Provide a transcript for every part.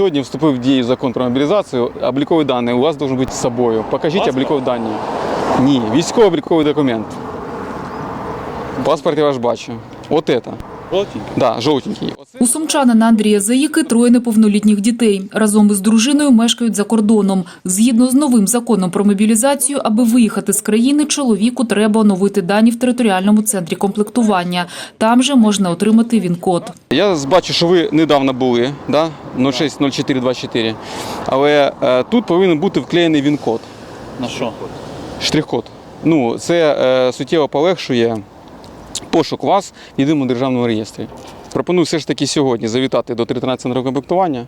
Сьогодні вступив в дію закон про мобілізацію. Облікові дані у вас повинні бути з собою. Покажіть Паспорт? облікові дані. Ні, військово-обліковий документ. Паспорт я ваш бачу. От це. Жовтенький. Да, жовтенький. У сумчанина Андрія Заїки троє неповнолітніх дітей. Разом із дружиною мешкають за кордоном. Згідно з новим законом про мобілізацію, аби виїхати з країни, чоловіку треба оновити дані в територіальному центрі комплектування. Там же можна отримати він-код. Я бачу, що ви недавно були, да? 060424. Але е, тут повинен бути вклеєний він-код, На що? штрих-код. Ну, це е, суттєво полегшує пошук вас в єдиному державному реєстрі. Пропоную все ж таки сьогодні завітати до територіального центру комплектування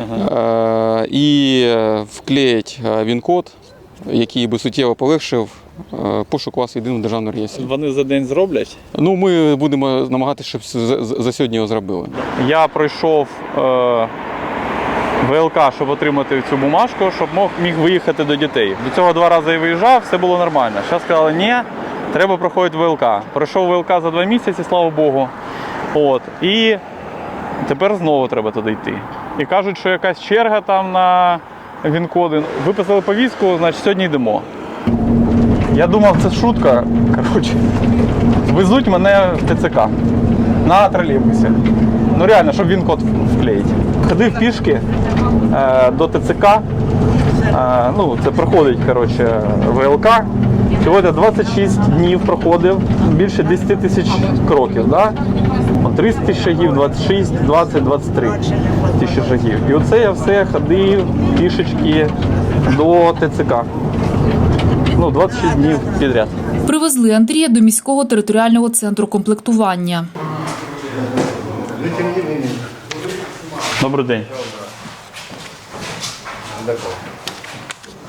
е, і е, вклеїти е, він-код, який би суттєво полегшив пошук вас в єдиному державному реєстрі. Вони за день зроблять. Ну, ми будемо намагатися, щоб за, сьогодні його зробили. Я пройшов е, ВЛК, щоб отримати цю бумажку, щоб міг виїхати до дітей. До цього два рази я виїжджав, все було нормально. Зараз сказали, ні, треба проходити ВЛК. Пройшов ВЛК за два місяці, слава Богу. От. І тепер знову треба туди йти. І кажуть, що якась черга там на він-коди. Виписали повістку, значить сьогодні йдемо. Я думав, це шутка. Коротше, везуть мене в ТЦК на тролейбусі. Ну реально, щоб він код вклеїть. Ходив пішки е, до ТЦК. Е, ну, це проходить коротше, ВЛК. Сьогодні 26 днів проходив, більше 10 тисяч кроків. Да? Вон 30 тисяч шагів, 26, 20, 23 тисячі шагів. І оце я все ходив пішечки до ТЦК. Ну, 26 днів підряд. Привезли Андрія до міського територіального центру комплектування. Добрий день.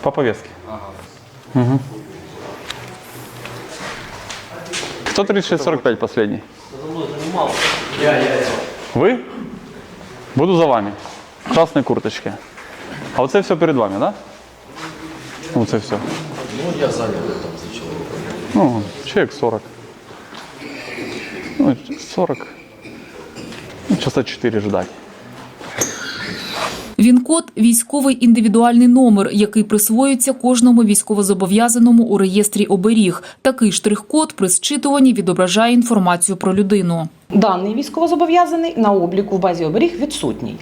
По повестке. Угу. 136-45 последний. Ви? Буду за вами. В красной курточке. А оце все перед вами, да? Оце все. Ну, я зайнятий там за чоловіком. Ну, чоловік 40. Ну, 40. Ну, часа 4 ждать. Він-код – військовий індивідуальний номер, який присвоюється кожному військовозобов'язаному у реєстрі оберіг. Такий штрих-код при зчитуванні відображає інформацію про людину. Даний військовозобов'язаний на обліку в базі оберіг відсутній.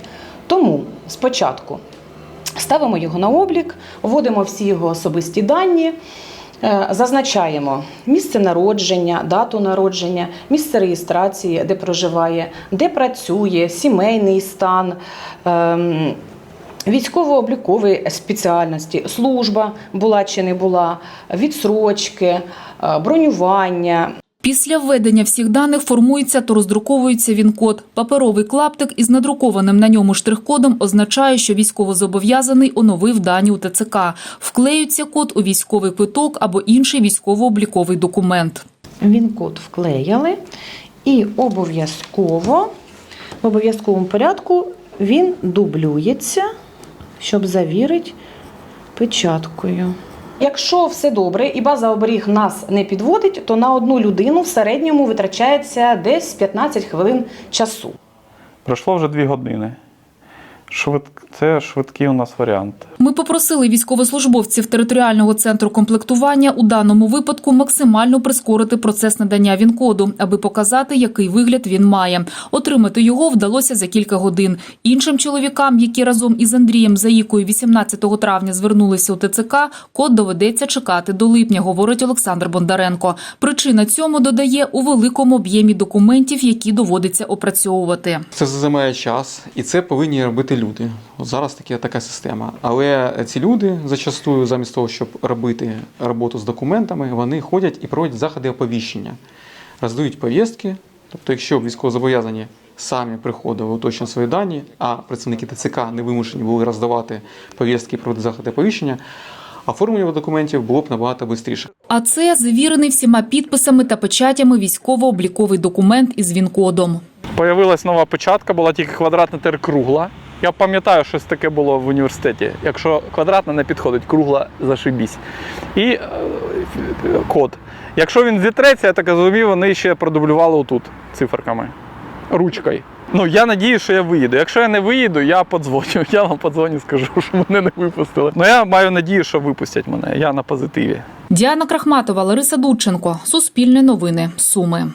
Тому спочатку ставимо його на облік, вводимо всі його особисті дані, зазначаємо місце народження, дату народження, місце реєстрації, де проживає, де працює, сімейний стан. ем, Військово-облікові спеціальності, служба була чи не була, відсрочки, е, бронювання, Після введення всіх даних формується та роздруковується він-код. Паперовий клаптик із надрукованим на ньому штрих-кодом означає, що військовозобов'язаний оновив дані у ТЦК. Вклеюється код у військовий квиток або інший військово-обліковий документ. Він код вклеяли і обов'язково в обов'язковому порядку він дублюється, щоб завірити печаткою. Якщо все добре і база оберіг нас не підводить, то на одну людину в середньому витрачається десь 15 хвилин часу. Пройшло вже 2 години. Швид... Це швидкий у нас варіант. Ми попросили військовослужбовців територіального центру комплектування у даному випадку максимально прискорити процес надання він-коду, аби показати, який вигляд він має. Отримати його вдалося за кілька годин. Іншим чоловікам, які разом із Андрієм Заїкою 18 травня звернулися у ТЦК, код доведеться чекати до липня, говорить Олександр Бондаренко. Причина цьому додає у великому об'ємі документів, які доводиться опрацьовувати. Це займає час, і це повинні робити люди. Зараз таке така система. Але ці люди зачастую, замість того, щоб робити роботу з документами, вони ходять і проводять заходи оповіщення, роздають повістки. Тобто, якщо військовозобов'язані самі приходили, уточнювали свої дані, а працівники ТЦК не вимушені були роздавати повістки проводити заходи оповіщення, оформлення документів було б набагато швидше. А це завірений всіма підписами та печатями військово-обліковий документ із він-кодом. Появилась нова печатка, була тільки квадратна тепер кругла. Я пам'ятаю, щось таке було в університеті. Якщо квадратна не підходить, кругла зашибісь. І е, код. Якщо він зітреться, я так розумію, вони ще продублювали отут циферками. Ручкою. Ну я надію, що я виїду. Якщо я не виїду, я подзвоню. Я вам подзвоню, скажу, що мене не випустили. Ну я маю надію, що випустять мене. Я на позитиві. Діана Крахматова, Лариса Дудченко. Суспільне новини. Суми.